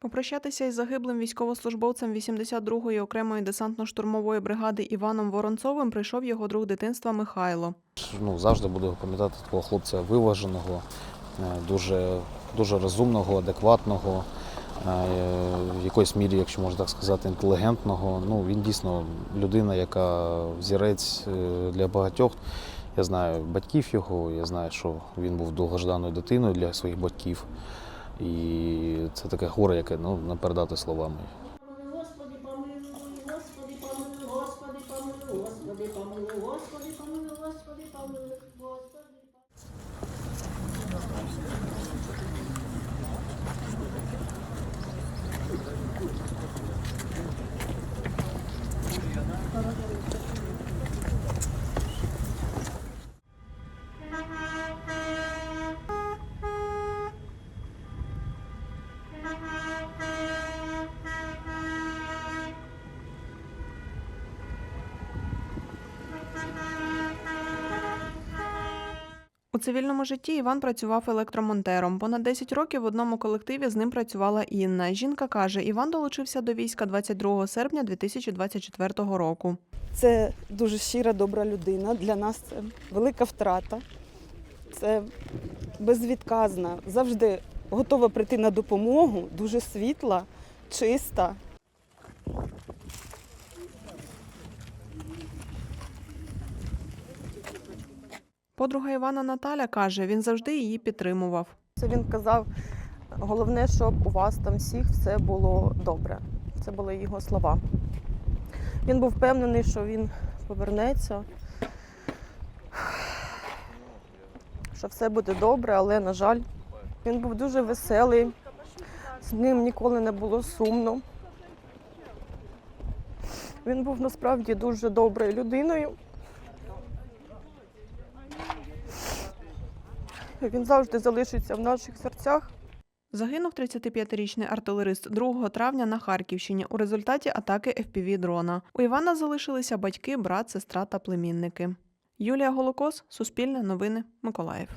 Попрощатися із загиблим військовослужбовцем 82-ї окремої десантно-штурмової бригади Іваном Воронцовим прийшов його друг дитинства Михайло. Ну, завжди буду пам'ятати такого хлопця виваженого, е, дуже, дуже розумного, адекватного, е, в якоїсь мірі, якщо можна так сказати, інтелігентного. Ну, він дійсно людина, яка взірець е, для багатьох. Я знаю батьків його, я знаю, що він був довгожданою дитиною для своїх батьків. І це таке горе, яке ну, не передати словами. Господи, помилуй, Господи, помилуй, Господи, помилуй, Господи, помилуй, Господи, помилуй, Господи. Цивільному житті Іван працював електромонтером. Понад 10 років в одному колективі з ним працювала Інна. Жінка каже, Іван долучився до війська 22 серпня 2024 року. Це дуже щира, добра людина. Для нас це велика втрата. Це безвідказна, завжди готова прийти на допомогу, дуже світла, чиста. Подруга Івана Наталя каже, він завжди її підтримував. Це він казав, головне, щоб у вас там всіх все було добре. Це були його слова. Він був впевнений, що він повернеться, що все буде добре, але, на жаль, він був дуже веселий, з ним ніколи не було сумно. Він був насправді дуже доброю людиною. Він завжди залишиться в наших серцях. Загинув 35-річний артилерист 2 травня на Харківщині у результаті атаки fpv дрона. У Івана залишилися батьки, брат, сестра та племінники. Юлія Голокос, Суспільне новини, Миколаїв.